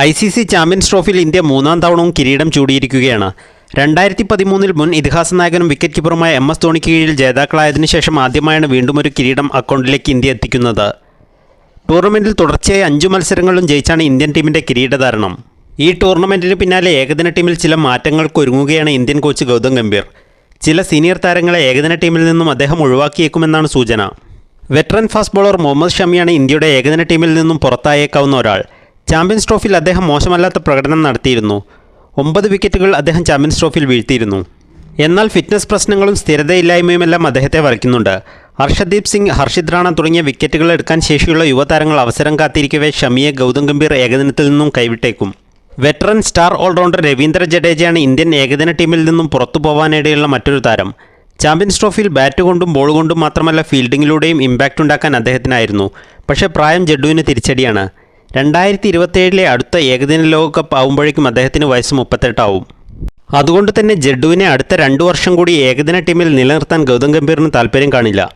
I C C champions ട്രോഫിയിൽ India മൂന്നാം തവണവും കിരീടം ചൂടിയിരിക്കുകയാണ്. രണ്ടായിരത്തി പതിമൂന്നിൽ മുൻ ഇതിഹാസ നായകനും വിക്കറ്റ് കീപ്പറുമായ എം എസ് ധോണിക്ക് കീഴിൽ ജേതാക്കളായതിനു ശേഷം ആദ്യമായാണ് വീണ്ടും ഒരു കിരീടം അക്കൗണ്ടിലേക്ക് ഇന്ത്യ എത്തിക്കുന്നത്. ടൂർണമെന്റിൽ തുടർച്ചയായി അഞ്ചു മത്സരങ്ങളിലും ജയിച്ചാണ് ഇന്ത്യൻ ടീമിന്റെ കിരീടധാരണം ഈ ടൂർണമെന്റിന് പിന്നാലെ ഏകദിന ടീമിൽ ചില മാറ്റങ്ങൾക്ക് ഒരുങ്ങുകയാണ് ഇന്ത്യൻ കോച്ച് ഗൗതം ഗംഭീർ. ചില സീനിയർ താരങ്ങളെ ഏകദിന ടീമിൽ നിന്നും അദ്ദേഹം ഒഴിവാക്കിയേക്കുമെന്നാണ് സൂചന. വെറ്ററൻ ഫാസ്റ്റ് ബോളർ മുഹമ്മദ് ഷമിയാണ് ഇന്ത്യയുടെ ഏകദിന ടീമിൽ നിന്നും പുറത്തായേക്കാവുന്ന ഒരാൾ. ചാമ്പ്യൻസ് ട്രോഫിയിൽ അദ്ദേഹം മോശമല്ലാത്ത പ്രകടനം നടത്തിയിരുന്നു. ഒമ്പത് വിക്കറ്റുകൾ അദ്ദേഹം ചാമ്പ്യൻസ് ട്രോഫിയിൽ വീഴ്ത്തിയിരുന്നു. എന്നാൽ ഫിറ്റ്നസ് പ്രശ്നങ്ങളും സ്ഥിരതയില്ലായ്മയുമെല്ലാം അദ്ദേഹത്തെ വരയ്ക്കുന്നുണ്ട്. ഹർഷദീപ് സിംഗ് ഹർഷിത് റാണ തുടങ്ങിയ വിക്കറ്റുകൾ എടുക്കാൻ ശേഷിയുള്ള യുവതാരങ്ങൾ അവസരം കാത്തിരിക്കവേ ഷമിയെ ഗൗതം ഗംഭീർ ഏകദിനത്തിൽ നിന്നും കൈവിട്ടേക്കും. വെറ്ററൻ സ്റ്റാർ ഓൾറൗണ്ടർ രവീന്ദ്ര ജഡേജയാണ് ഇന്ത്യൻ ഏകദിന ടീമിൽ നിന്നും പുറത്തു പോവാനിടയുള്ള മറ്റൊരു താരം. ചാമ്പ്യൻസ് ട്രോഫിയിൽ ബാറ്റ് കൊണ്ടും ബോൾ കൊണ്ടും മാത്രമല്ല ഫീൽഡിങ്ങിലൂടെയും ഇമ്പാക്റ്റ് ഉണ്ടാക്കാൻ അദ്ദേഹത്തിനായിരുന്നു. പക്ഷേ പ്രായം ജഡ്ഡുവിന് തിരിച്ചടിയാണ്. രണ്ടായിരത്തി ഇരുപത്തിയേഴിലെ അടുത്ത ഏകദിന ലോകകപ്പ് ആവുമ്പോഴേക്കും അദ്ദേഹത്തിന് വയസ്സ് മുപ്പത്തെട്ടാവും. അതുകൊണ്ട് തന്നെ ജഡ്ഡുവിനെ അടുത്ത രണ്ടു വർഷം കൂടി ഏകദിന ടീമിൽ നിലനിർത്താൻ ഗൗതം ഗംഭീറിന് താല്പര്യം കാണില്ല.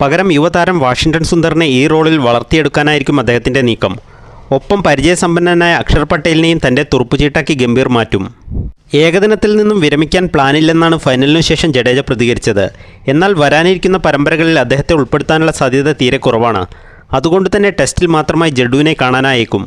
പകരം യുവതാരം വാഷിംഗ്ടൺ സുന്ദറിനെ ഈ റോളിൽ വളർത്തിയെടുക്കാനായിരിക്കും അദ്ദേഹത്തിന്റെ നീക്കം. ഒപ്പം പരിചയസമ്പന്നനായ അക്ഷർ പട്ടേലിനെയും തന്റെ തുറുപ്പുചീട്ടാക്കി ഗംഭീർ മാറ്റും. ഏകദിനത്തിൽ നിന്നും വിരമിക്കാൻ പ്ലാനില്ലെന്നാണ് ഫൈനലിനു ശേഷം ജഡേജ പ്രതികരിച്ചത്. എന്നാൽ വരാനിരിക്കുന്ന പരമ്പരകളിൽ അദ്ദേഹത്തെ ഉൾപ്പെടുത്താനുള്ള സാധ്യത തീരെ കുറവാണ്. അതുകൊണ്ട് തന്നെ ടെസ്റ്റിൽ മാത്രമായി ജഡുവിനെ കാണാനായേക്കും.